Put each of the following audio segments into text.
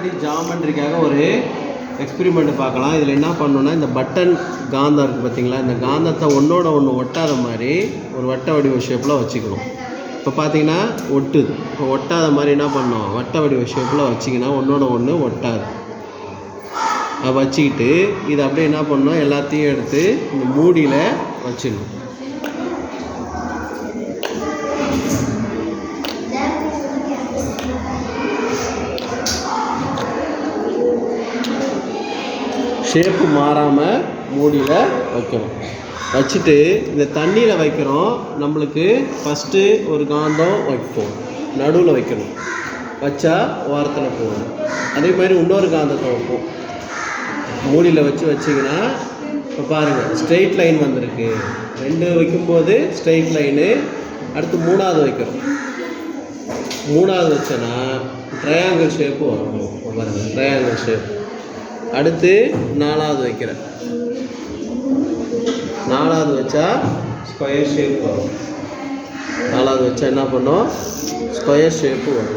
Magnetic ஜாமெண்ட்ரிக்காக ஒரு experiment பார்க்கலாம். இதில் என்ன பண்ணணுன்னா இந்த பட்டன் காந்தம் இருக்குது பார்த்தீங்களா இந்த காந்தத்தை ஒன்றோட ஒன்று ஒட்டாத மாதிரி ஒரு வட்ட வடிவ ஷேப்பில் வச்சுக்கணும். இப்போ பார்த்தீங்கன்னா ஒட்டுது. இப்போ ஒட்டாத மாதிரி என்ன பண்ணணும்? வட்ட வடிவ ஷேப்பில் வச்சிங்கன்னா ஒன்றோட ஒன்று ஒட்டாது. அதை வச்சுக்கிட்டு இதை அப்படியே என்ன பண்ணணும்? எல்லாத்தையும் எடுத்து இந்த மூடியில் வச்சிடணும். ஷேப்பு மாறாமல் மூடியில் வைக்கணும். வச்சுட்டு இந்த தண்ணியில் வைக்கிறோம். நம்மளுக்கு ஃபஸ்ட்டு ஒரு காந்தம் வைப்போம். நடுவில் வைக்கணும். வச்சா ஓரத்தில் போகணும் அதே மாதிரி இன்னொரு காந்தத்தை வைப்போம். மூடியில் வச்சு வச்சிங்கன்னா இப்போ பாருங்கள் ஸ்ட்ரெயிட் லைன் வந்திருக்கு. ரெண்டு வைக்கும்போது ஸ்ட்ரெயிட் லைனு அடுத்து மூணாவது வைக்கிறோம். மூணாவது வச்சோன்னா ட்ரையாங்கிள் ஷேப்பு வரும். பாருங்கள் ட்ரையாங்கிள் ஷேப் அடுத்து நாலாவது வைக்கிறேன். நாலாவது வச்சா ஸ்கொயர் ஷேப் வரும். நாலாவது வச்சா என்ன பண்ணும்? ஸ்கொயர் ஷேப்பு வரும்.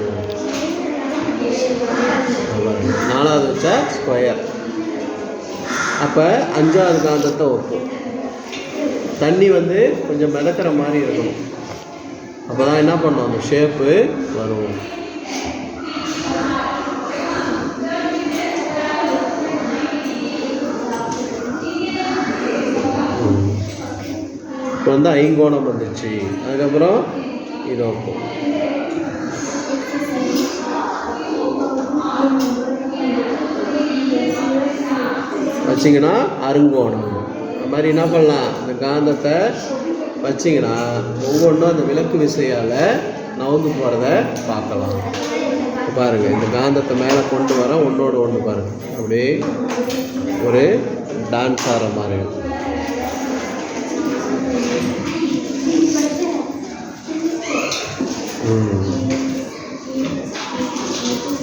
நாலாவது வச்சா ஸ்கொயர் அப்போ அஞ்சாவது காந்தத்தை வைப்போம் தண்ணி வந்து கொஞ்சம் மிதக்கிற மாதிரி இருக்கணும். அப்போ தான் என்ன பண்ணோம்? அந்த ஷேப்பு வரும். இப்போ வந்து ஐங்கோணம் வந்துச்சு. அதுக்கப்புறம் இது வச்சிங்கன்னா அருங்கோணம். அது மாதிரி என்ன பண்ணலாம்? இந்த காந்தத்தை வச்சிங்கன்னா ஒவ்வொன்றும் அந்த விளக்கு விசையால் நவுந்து போகிறத பார்க்கலாம். பாருங்கள் இந்த காந்தத்தை மேலே கொண்டு வர ஒன்றோடு ஒன்று பாருங்கள் அப்படியே ஒரு டான்ஸ் ஆகிற மாதிரி. ம்.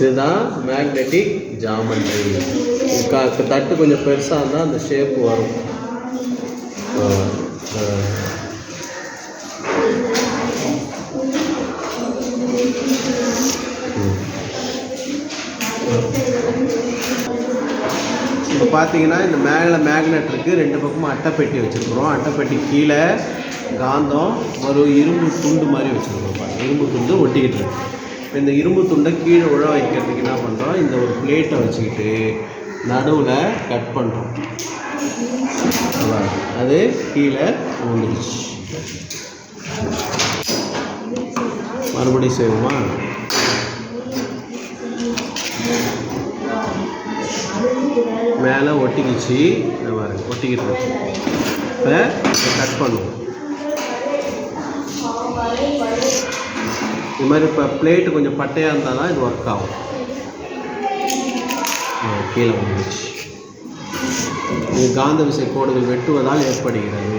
இதுதான் மேக்னெட்டிக் ஜாமெண்ட்ரி தட்டு கொஞ்சம் பெருசாக இருந்தால் அந்த ஷேப் வரும். இப்போ பார்த்தீங்கன்னா இந்த மேலே மேக்னெட் இருக்குது ரெண்டு பக்கமும் அட்டைப்பெட்டி வச்சுருக்குறோம். அட்டைப்பெட்டி கீழே காந்தம் ஒரு இரும்பு துண்டு மாதிரி வச்சுருக்கோம் இரும்பு துண்டு ஒட்டிக்கிட்டு இருக்கு. இப்போ இந்த இரும்பு துண்டை கீழே உழ வைக்கிறதுக்கு என்ன பண்ணுறோம் இந்த ஒரு பிளேட்டை வச்சுக்கிட்டு நடுவில் கட் பண்ணுறோம் அது கீழே விழுந்துருச்சு மறுபடியும் செய்வோமா? மேலே ஒட்டிக்கிச்சு. பாருங்க ஒட்டிக்கிட்டு இருக்கு. இப்போ கட் பண்ணுவோம். இது மாதிரி இப்போ பிளேட்டு கொஞ்சம் பட்டையாக இருந்தால் தான் இது ஒர்க் ஆகும். கீழே வந்துச்சு இது காந்த விசை கோடுகள் வெட்டுவதால் ஏற்படுகிறது.